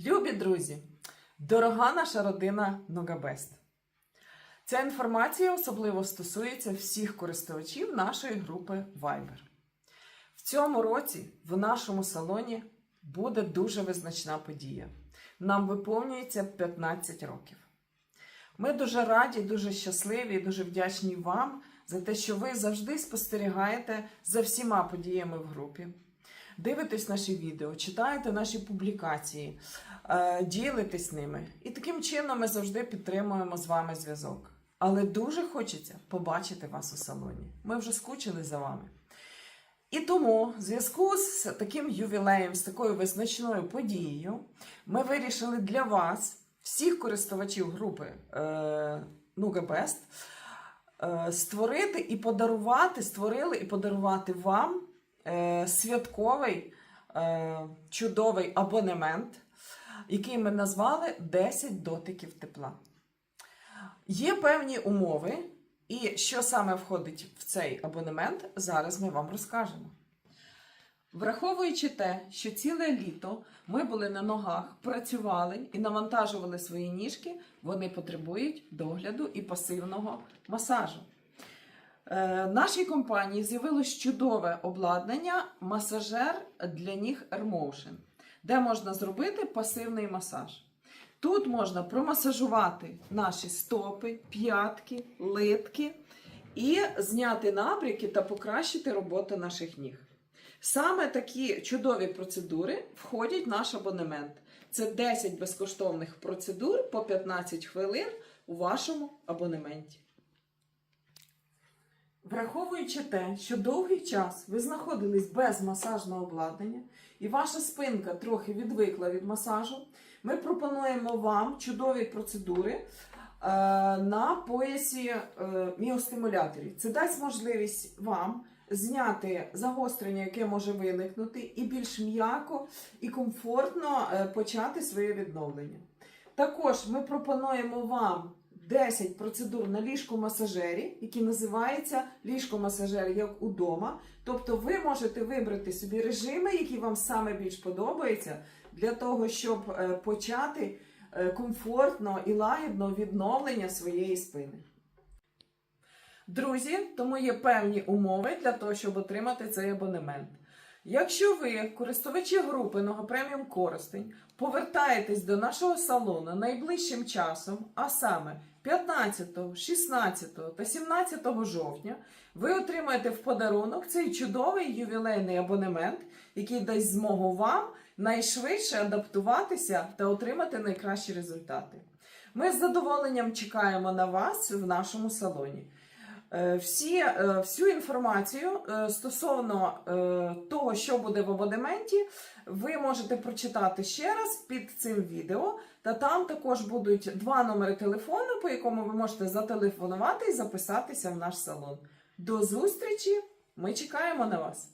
Любі друзі, дорога наша родина Ногабест. Ця інформація особливо стосується всіх користувачів нашої групи Viber. В цьому році в нашому салоні буде дуже визначна подія. Нам виповнюється 15 років. Ми дуже раді, дуже щасливі і дуже вдячні вам за те, що ви завжди спостерігаєте за всіма подіями в групі. Дивитесь наші відео, читаєте наші публікації, е, ділитесь ними. І таким чином ми завжди підтримуємо з вами зв'язок. Але дуже хочеться побачити вас у салоні. Ми вже скучили за вами. І тому, в зв'язку з таким ювілеєм, з такою визначною подією, ми вирішили для вас, всіх користувачів групи е, е, створити і подарувати, створили і подарувати вам святковий е, чудовий абонемент, який ми назвали 10 дотиків тепла. Є певні умови, і що саме входить в цей абонемент, зараз ми вам розкажемо. Враховуючи те, що ціле літо ми були на ногах, працювали і навантажували свої ніжки, вони потребують догляду і пасивного масажу. Е, нашій компанії з'явилось чудове обладнання масажер для ніг AirMotion, де можна зробити пасивний масаж. Тут можна промасажувати наші стопи, п'ятки, литки і зняти набряки та покращити роботу наших ніг. Саме такі чудові процедури входять в наш абонемент. Це 10 безкоштовних процедур по 15 хвилин у вашому абонементі. Враховуючи те, що довгий час ви знаходились без масажного обладнання і ваша спинка трохи відвикла від масажу, ми пропонуємо вам чудові процедури е, на поясі е, міостимуляторів. Це дасть можливість вам зняти загострення, яке може виникнути, і більш м'яко і комфортно е, почати своє відновлення. Також ми пропонуємо вам 10 процедур на ліжко-масажері, які називаються ліжко-масажер як удома. Тобто ви можете вибрати собі режими, які вам саме більш подобаються, для того, щоб е, почати е, комфортно і лагідно відновлення своєї спини. Друзі, тому є певні умови для того, щоб отримати цей абонемент. Якщо ви, користувачі групи Нога Преміум Коростень, повертаєтесь до нашого салону найближчим часом, а саме 15, 16 та 17 жовтня, ви отримаєте в подарунок цей чудовий ювілейний абонемент, який дасть змогу вам найшвидше адаптуватися та отримати найкращі результати. Ми з задоволенням чекаємо на вас в нашому салоні. Е, Всі, е, всю інформацію е, стосовно того, що буде в абонементі, ви можете прочитати ще раз під цим відео. Та там також будуть два номери телефону, по якому ви можете зателефонувати і записатися в наш салон. До зустрічі! Ми чекаємо на вас!